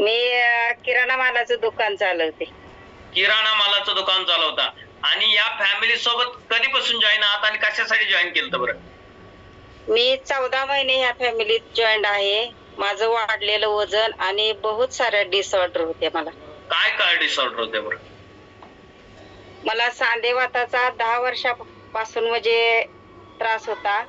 मी अं, किराणा मालाचं दुकान चालवते. किराणा मालाचं दुकान चालवता. आणि या फॅमिली सोबत कधीपासून जॉईन आहात आणि कशासाठी जॉईन केलं बरं? मी चौदा महिने ह्या फॅमिलीत जॉईन आहे. माझं वाढलेलं वजन आणि बहुत साऱ्या डिसऑर्डर होते मला. काय काय डिसऑर्डर होते बरं? मला सांधेवाताचा दहा वर्षापासून म्हणजे त्रास होता.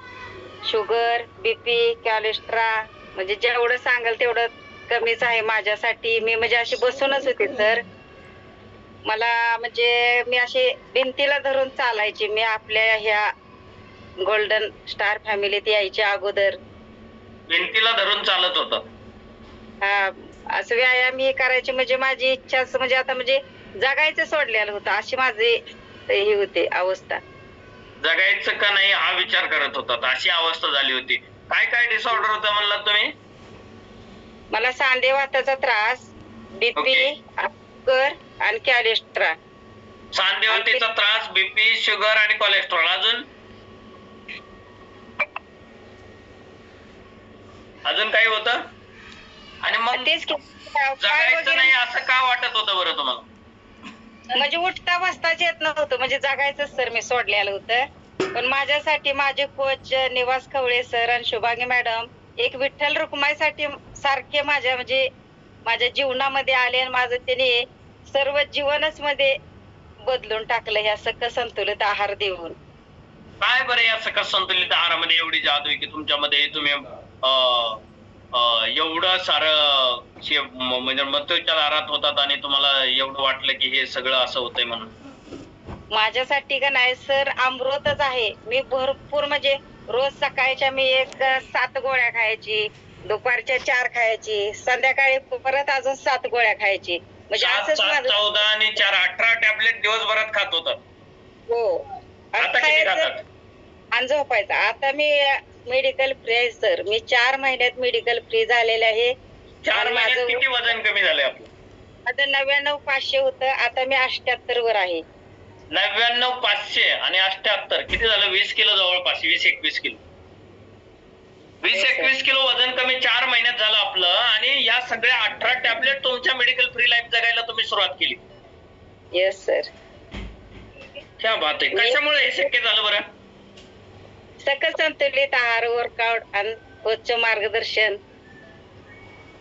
शुगर बीपी कॅलेस्ट्रा म्हणजे जेवढं सांगाल तेवढं कमीच आहे माझ्यासाठी. मी म्हणजे अशी बसूनच होते तर मला म्हणजे मी अशी भिंतीला धरून चालायची. मी आपल्या ह्या गोल्डन स्टार फॅमिलीत यायच्या अगोदर. भिंतीला धरून चालत होतं. हा असं व्यायाम हे करायचे म्हणजे माझी इच्छाच म्हणजे आता म्हणजे जगायचं सोडलेलं होतं. अशी माझी हे होते अवस्था. जगायचं का नाही हा विचार करत होतात. अशी अवस्था झाली होती. काय काय डिसऑर्डर होतं म्हणलात तुम्ही? मला सांधेवाताचा त्रास बीपी. शुगर आणि कॅलेस्ट्रा सांधेवातीचा त्रास बीपी शुगर आणि कोलेस्ट्रॉल अजून? अजून काही होतं? आणि मग तेच जगायचं नाही असं का वाटत होतं बरं तुम्हाला? म्हणजे उठता बसताच येत नव्हतं. म्हणजे जगायचंच सर मी सोडलेलं होतं. पण माझ्यासाठी माझे कोच निवास खवळे सर आणि शुभांगी मॅडम एक विठ्ठल रुक्माईसाठी सारखे माझ्या म्हणजे माझ्या जीवनामध्ये आले आणि माझं त्याने सर्व जीवनच मध्ये बदलून टाकलं ह्या सक संतुलित आहार देऊन. काय बरं या सकस संतुलित आहारामध्ये एवढी जादू आहे की तुमच्यामध्ये तुम्ही एवढं सारं हे म्हणजे मृत्यूच्या दारात होतात आणि तुम्हाला एवढं वाटलं की हे सगळं असं होतंय म्हणून? माझ्यासाठी का नाही सर अमृतच आहे. मी भरपूर म्हणजे रोज सकाळच्या मी एक सात गोळ्या खायची दुपारच्या चार खायची संध्याकाळी परत अजून सात गोळ्या खायची. म्हणजे सात असंच सात माझं चौदा आणि चार अठरा टॅबलेट दिवसभरात खात होतात हो. आणि आता किती खायचं खातात? आणि झोपायचं. आता मी मेडिकल फ्री आहे सर मी चार महिन्यात मेडिकल फ्री झालेले आहे. चार आणि महिन्यात माझं किती वजन कमी झालंय आपलं? आता नव्याण्णव पाचशे होतं. आता मी अठ्याहत्तर वर आहे. नव्याण्णव पाचशे आणि अठ्याहत्तर. किती झालं? वीस किलो जवळपास. वीस एकवीस किलो. वीस. एकवीस किलो वजन कमी चार महिन्यात झालं आपलं. आणि या सगळ्या अठरा टॅबलेट तुमच्या मेडिकल फ्री लाईफ जगायला तुम्ही सुरुवात केली. येस सर क्या बात आहे. कशामुळे हे शक्य झालं बरं? सकस संतुलित आहार वर्कआउट आणि रोजचं मार्गदर्शन.